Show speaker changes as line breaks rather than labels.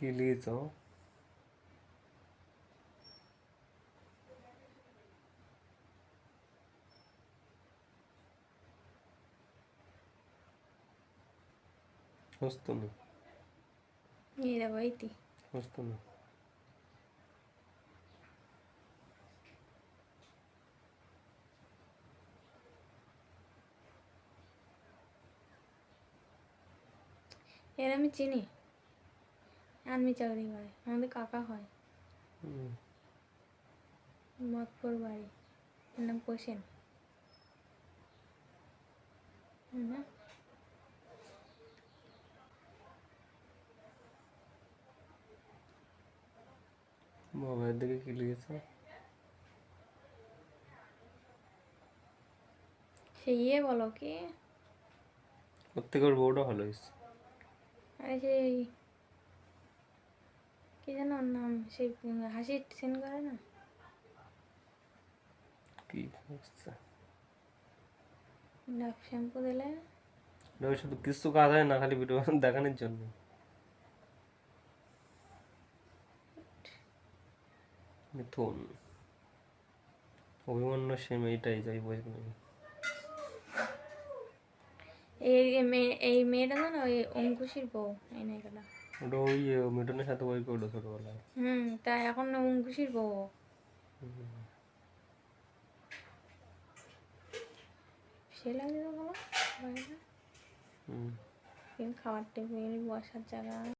কি লিয়েছ వస్తుంది
ఇరవై ఐదు
వస్తుంది
এর আমি চিনি Army চাকরি করে আমাদের কাকা হয়। মতপুর বাড়ি এর নাম কোশেন। না?
মোবাইল দিকে কি লিয়েছ
সে ইয়ে বলো কি?
ওর বউটা ভালো হয়েছে।
আরে সেই কি যেন ওর নাম? সেই হাসি সিন করে না?
কি হচ্ছে?
ডাব শ্যাম্পু দিলে?
ওই শুধু কিছু কাজ হয় না খালি ভিডিও দেখানোর জন্য। মিথুন। অভিমন্য সেম এইটাই যাই
এই এই মেয়ে এই মেয়েটা না ওই অঙ্কুশির বউ এই নায়িকাটা?
ওটা ওই মিটনের সাথে বই করল ছোটবেলায়।
হুম তা এখন অঙ্কুশির বউ। সে লাগে বলো
হুম।
খাবার টেবিল বসার জায়গা।